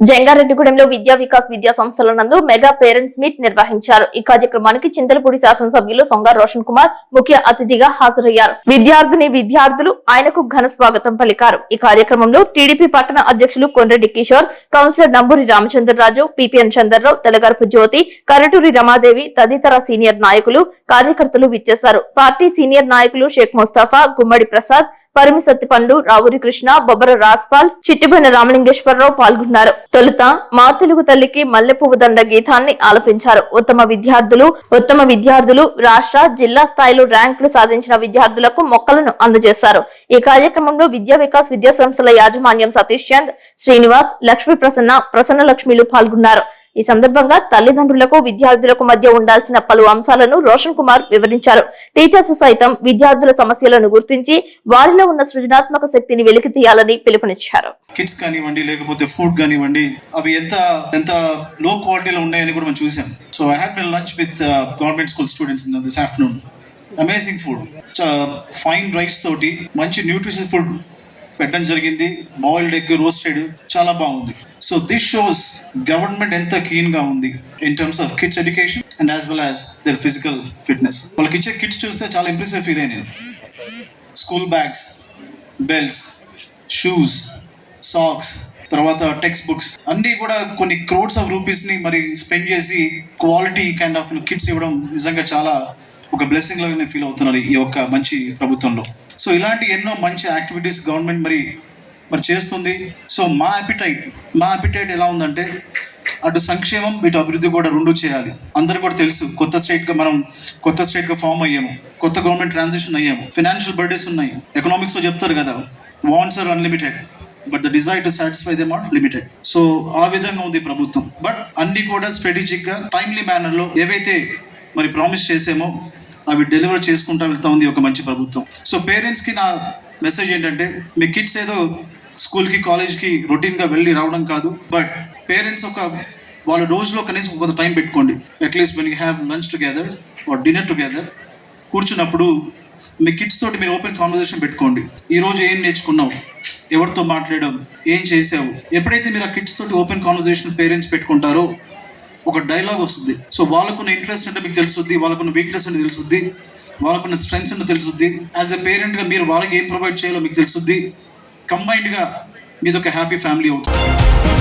జంగారెడ్డిగూడెంలో విద్యా వికాస్ విద్యా సంస్థల నందు మెగా పేరెంట్స్ మీట్ నిర్వహించారు. ఈ కార్యక్రమానికి చింతలపూడి శాసనసభ్యులు సొంగ రోషన్ కుమార్ ముఖ్య అతిథిగా హాజరయ్యారు. విద్యార్థిని విద్యార్థులు ఆయనకు ఘన స్వాగతం పలికారు. ఈ కార్యక్రమంలో టీడీపీ పట్టణ అధ్యక్షులు కొండ్రెడ్డి కిషోర్ కౌన్సిలర్ నంబూరి రామచంద్రరాజు పిపిఎన్ చంద్రరావు తెలగరపు జ్యోతి కరటూరి రమాదేవి తదితర సీనియర్ నాయకులు కార్యకర్తలు విచ్చేశారు. పార్టీ సీనియర్ నాయకులు షేక్ ముస్తాఫా గుమ్మడి ప్రసాద్ పరిమి సత్తిపండు రావురి కృష్ణ బొబ్బర రాస్పాల్ చిట్టిబైన రామలింగేశ్వరరావు పాల్గొన్నారు. తొలుత మా తెలుగు తల్లికి మల్లెపువ్వు దండ గీతాన్ని ఆలపించారు. ఉత్తమ విద్యార్థులు ఉత్తమ విద్యార్థులు రాష్ట్ర జిల్లా స్థాయిలో ర్యాంకులు సాధించిన విద్యార్థులకు మొక్కలను అందజేశారు. ఈ కార్యక్రమంలో విద్యా వికాస్ విద్యా సంస్థల యాజమాన్యం సతీష్ చంద్ శ్రీనివాస్ లక్ష్మీ ప్రసన్న ప్రసన్న లక్ష్మిలు పాల్గొన్నారు. ఈ సందర్భంగా తల్లిదండ్రులకు విద్యార్థులకు మధ్య ఉండాల్సిన పలు అంశాలను రోషన్ కుమార్ వివరించారు. టీచర్స్ సైతం విద్యార్థుల సమస్యలను గుర్తించి వారిలో ఉన్న సృజనాత్మక శక్తిని వెలికి తీయాలని పిలుపునిచ్చారు. కిడ్స్ కానివ్వండి లేకపోతే ఫుడ్ కానివ్వండి అవి ఎంత ఎంత లో క్వాలిటీలో ఉన్నాయని కూడా మనం చూసాం. So I had my lunch with government school students in this afternoon amazing food fine rice తోటి మంచి న్యూట్రిషన్ ఫుడ్ పెట్టడం జరిగింది. Boiled egg roasted. చాలా బాగుంది. సో దిస్ షోస్ గవర్నమెంట్ ఎంత keen గా ఉంది in terms of kids education and as well as their physical fitness వాళ్ళకి ఇచ్చే కిట్స్ చూస్తే చాలా ఇంప్రెసివ్ ఫీల్ అయ్యాను school bags belts shoes socks తర్వాత టెక్స్ట్ బుక్స్ అన్నీ కూడా కొన్ని క్రోడ్స్ ఆఫ్ రూపీస్ని మరి స్పెండ్ చేసి క్వాలిటీ కైండ్ ఆఫ్ కిట్స్ ఇవ్వడం నిజంగా చాలా ఒక బ్లెస్సింగ్ లాగా నేను ఫీల్ అవుతున్నారు ఈ యొక్క మంచి ప్రభుత్వంలో. సో ఇలాంటి ఎన్నో మంచి యాక్టివిటీస్ గవర్నమెంట్ మరి మరి చేస్తుంది. సో మా అపిటైట్ మా అపిటైట్ ఎలా ఉందంటే అటు సంక్షేమం ఇటు అభివృద్ధి కూడా రెండు చేయాలి. అందరు కూడా తెలుసు కొత్త స్టేట్గా మనం కొత్త స్టేట్గా ఫామ్ అయ్యాము. కొత్త గవర్నమెంట్ ట్రాన్సిషన్ అయ్యాము. ఫినాన్షియల్ బర్డెస్ ఉన్నాయి. ఎకనామిక్స్లో చెప్తారు కదా wants are unlimited but the desire to satisfy them are limited so ఆ విధంగా ఉంది ప్రభుత్వం. బట్ అన్ని కూడా స్ట్రాటజిక్గా టైమ్లీ మేనర్లో ఏవైతే మరి ప్రామిస్ చేసామో అవి డెలివర్ చేసుకుంటా వెళ్తా ఉంది ఒక మంచి ప్రభుత్వం. సో పేరెంట్స్కి నా మెసేజ్ ఏంటంటే మీ కిడ్స్ ఏదో స్కూల్కి కాలేజ్కి రొటీన్గా వెళ్ళి రావడం కాదు బట్ పేరెంట్స్ ఒక వాళ్ళ రోజులో కనీసం కొంత టైం పెట్టుకోండి. At least when you have lunch together or dinner together కూర్చున్నప్పుడు మీ కిడ్స్ తోటి మీరు ఓపెన్ కాన్వర్జేషన్ పెట్టుకోండి. ఈ రోజు ఏం నేర్చుకున్నావు? ఎవరితో మాట్లాడడం ఏం చేసావు? ఎప్పుడైతే మీరు ఆ కిడ్స్ తోటి ఓపెన్ కాన్వర్జేషన్ పేరెంట్స్ పెట్టుకుంటారో ఒక డైలాగ్ వస్తుంది. సో వాళ్ళకున్న ఇంట్రెస్ట్ అంటే మీకు తెలుస్తుంది వాళ్ళకున్న వీక్నెస్ అంటే తెలుస్తుంది వాళ్ళకున్న స్ట్రెంగ్స్ అంటే తెలుస్తుంది యాజ్ ఎ పేరెంట్గా మీరు వాళ్ళకి ఏం ప్రొవైడ్ చేయాలో మీకు తెలుస్తుంది కంబైన్డ్గా మీది ఒక హ్యాపీ ఫ్యామిలీ అవుతుంది.